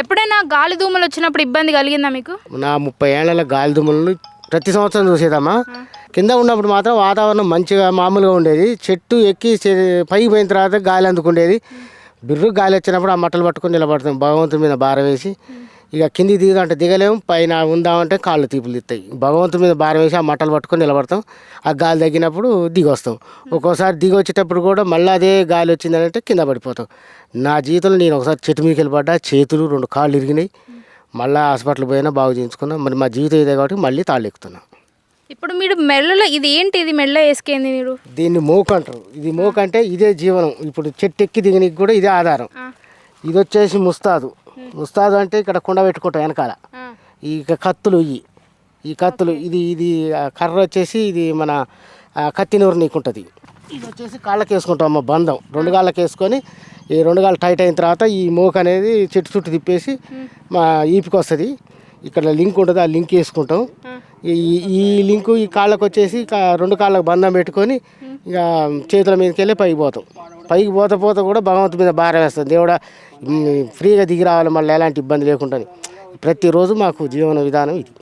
ఎప్పుడైనా గాలి దూమలు వచ్చినప్పుడు ఇబ్బంది కలిగిందా మీకు? నా ముప్పై ఏళ్ళ గాలి దుమ్ములను ప్రతి సంవత్సరం చూసేదమ్మా. కింద ఉన్నప్పుడు మాత్రం వాతావరణం మంచిగా మామూలుగా ఉండేది. చెట్టు ఎక్కి పైకి పోయిన తర్వాత గాలి అందుకుండేది. బిర్రు గాలి వచ్చినప్పుడు ఆ మట్టలు పట్టుకొని నిలబడతాం. భగవంతుని మీద భారం వేసి. ఇక కిందికి దిగుదామంటే దిగలేము పైన ఉందామంటే కాళ్ళు తీపులు తీస్తాయి భగవంతుని మీద భారం వేసి ఆ మట్టలు పట్టుకొని నిలబడతాం. ఆ గాలి తగ్గినప్పుడు దిగి వస్తాం ఒక్కోసారి దిగి వచ్చేటప్పుడు కూడా మళ్ళీ అదే గాలి వచ్చిందంటే కింద పడిపోతాం. నా జీవితంలో నేను ఒకసారి చెట్టు మీదకి వెళ్ళిపడ్డా చేతులు రెండు కాళ్ళు ఇరిగినాయి. మళ్ళీ హాస్పిటల్ పోయినా బాగు చేయించుకున్నాం. మరి మా జీవితం ఇదే కాబట్టి మళ్ళీ తాళ్ళు ఎక్కుతున్నాం. ఇప్పుడు మీరు మెడలో ఇది ఏంటి? ఇది మెడలో వేసుకేంది మీరు? దీన్ని మోకు అంటారు. ఇది మోకు అంటే ఇదే జీవనం. ఇప్పుడు చెట్టు ఎక్కి దిగనికి కూడా ఇదే ఆధారం. ఇది వచ్చేసి ముస్తాదు. ముస్తాదు అంటే ఇక్కడ కుండ పెట్టుకుంటాం వెనకాల. ఈ కత్తులు ఇవి ఈ కత్తులు ఇది ఇది కర్ర వచ్చేసి ఇది మన కత్తి నూరు నీకుంటుంది. ఇది వచ్చేసి కాళ్ళకి వేసుకుంటాం అమ్మ బంధం. రెండు కాళ్ళకి వేసుకొని ఈ రెండు కాళ్ళు టైట్ అయిన తర్వాత ఈ మోక అనేది చెట్టు చుట్టూ తిప్పేసి మా ఈపికి వస్తుంది. ఇక్కడ లింక్ ఉంటుంది ఆ లింక్ వేసుకుంటాం. ఈ ఈ లింకు ఈ కాళ్ళకు వచ్చేసి రెండు కాళ్ళకు బంధం పెట్టుకొని ఇక చేతుల మీదకి వెళ్ళి పైకి పోతాం. పైకి పోత పోత కూడా భగవంతు మీద భారం వేస్తుంది. దేవుడా ఫ్రీగా దిగి రావాలి మళ్ళీ ఎలాంటి ఇబ్బంది లేకుండా ప్రతిరోజు మాకు జీవన విధానం ఇది.